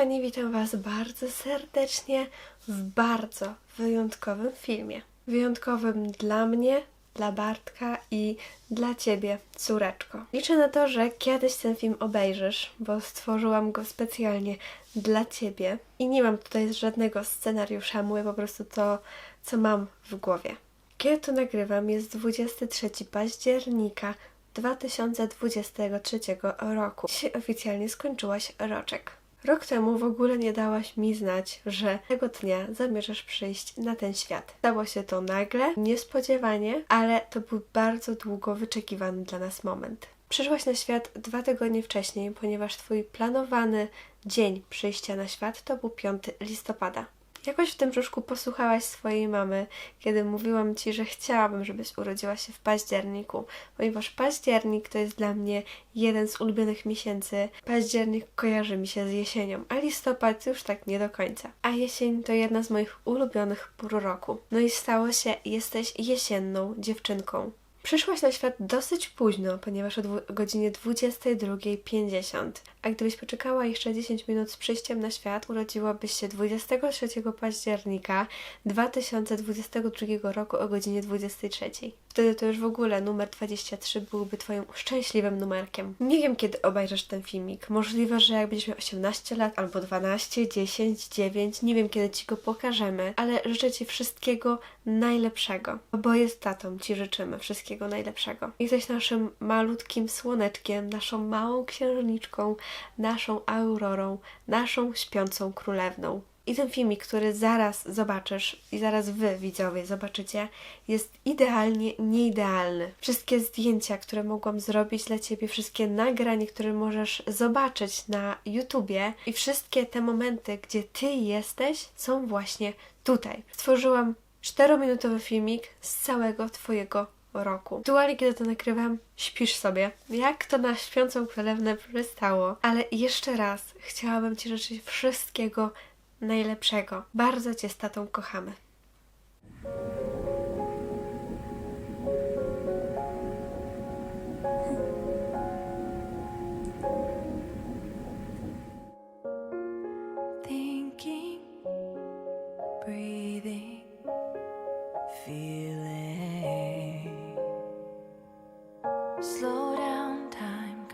kochani, witam Was bardzo serdecznie w bardzo wyjątkowym filmie. Wyjątkowym dla mnie, dla Bartka i dla Ciebie, córeczko. Liczę na to, że kiedyś ten film obejrzysz, bo stworzyłam go specjalnie dla Ciebie i nie mam tutaj żadnego scenariusza, mówię po prostu to, co mam w głowie. Kiedy to nagrywam jest 23 października 2023 roku. Dzisiaj oficjalnie skończyłaś roczek. Rok temu w ogóle nie dałaś mi znać, że tego dnia zamierzasz przyjść na ten świat. Stało się to nagle, niespodziewanie, ale to był bardzo długo wyczekiwany dla nas moment. Przyszłaś na świat dwa tygodnie wcześniej, ponieważ Twój planowany dzień przyjścia na świat to był 5 listopada. Jakoś w tym brzuszku posłuchałaś swojej mamy, kiedy mówiłam ci, że chciałabym, żebyś urodziła się w październiku, ponieważ październik to jest dla mnie jeden z ulubionych miesięcy. Październik kojarzy mi się z jesienią, a listopad już tak nie do końca. A jesień to jedna z moich ulubionych pór roku. No i stało się, jesteś jesienną dziewczynką. Przyszłaś na świat dosyć późno, ponieważ o godzinie 22.50, a gdybyś poczekała jeszcze 10 minut z przyjściem na świat, urodziłabyś się 23 października 2022 roku o godzinie 23. Wtedy to już w ogóle numer 23 byłby Twoim szczęśliwym numerkiem. Nie wiem, kiedy obejrzysz ten filmik. Możliwe, że jak będziesz miał 18 lat, albo 12, 10, 9, nie wiem, kiedy Ci go pokażemy, ale życzę Ci wszystkiego najlepszego. Oboje z tatą Ci życzymy wszystkiego najlepszego. Jesteś naszym malutkim słoneczkiem, naszą małą księżniczką, naszą aurorą, naszą śpiącą królewną. I ten filmik, który zaraz zobaczysz i zaraz wy, widzowie, zobaczycie, jest idealnie nieidealny. Wszystkie zdjęcia, które mogłam zrobić dla ciebie, wszystkie nagrania, które możesz zobaczyć na YouTubie i wszystkie te momenty, gdzie ty jesteś, są właśnie tutaj. Stworzyłam 4-minutowy filmik z całego twojego roku. Aktualnie, kiedy to nagrywam, śpisz sobie. Jak to na śpiącą królewną przystało. Ale jeszcze raz chciałabym Ci życzyć wszystkiego najlepszego. Bardzo Cię z tatą kochamy.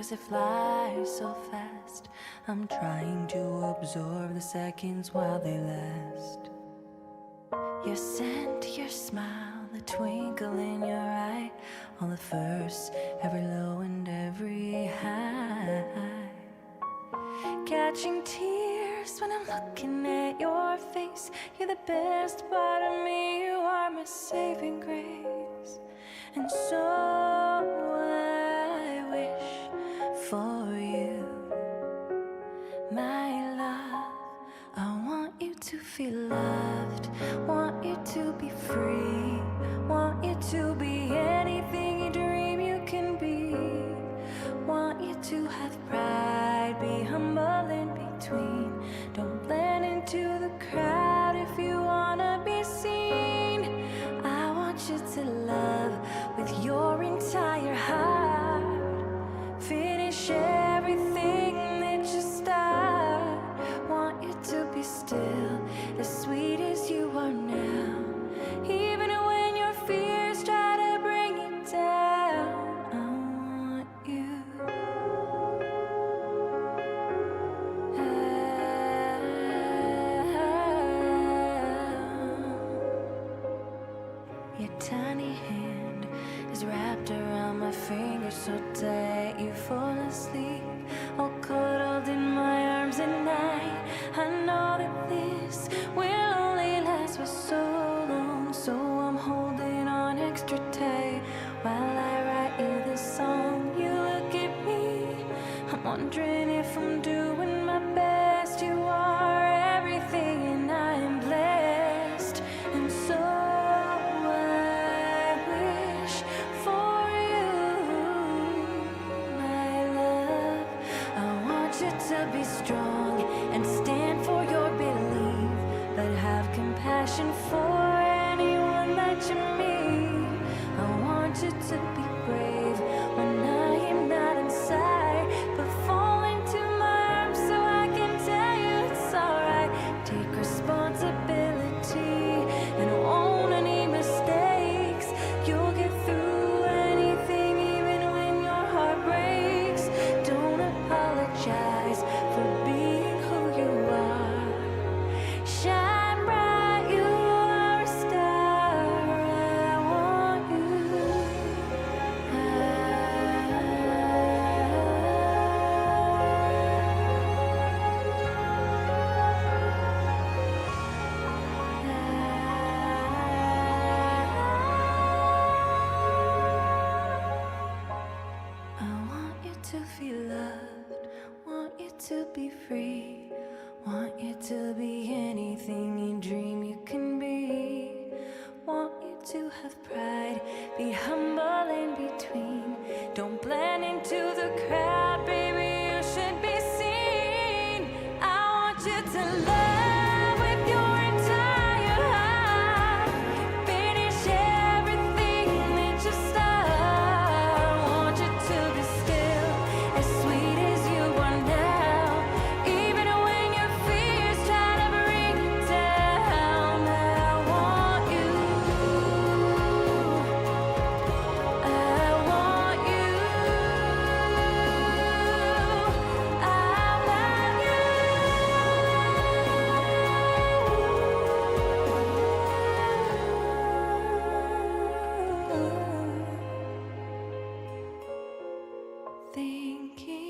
Cause it flies so fast. I'm trying to absorb the seconds while they last. Your scent, your smile, the twinkle in your eye, all the firsts, every low and every high catching tears when I'm looking at your face. You're the best part of me, you are my saving grace. And so tiny hand is wrapped around my finger so tight you fall asleep. All cuddled in my arms at night. I know that this will only last for so long, so I'm holding on extra tight while I write you this song. You look at me, I'm wondering if I'm doing my best. You are to be strong and stand for your belief, but have compassion for anyone that you meet. to feel loved, want you to be free, want you to be anything you dream you can be. Want you to have pride, be humble in between. Don't blend into the crowd, baby. You should be seen. I want you to love. thinking.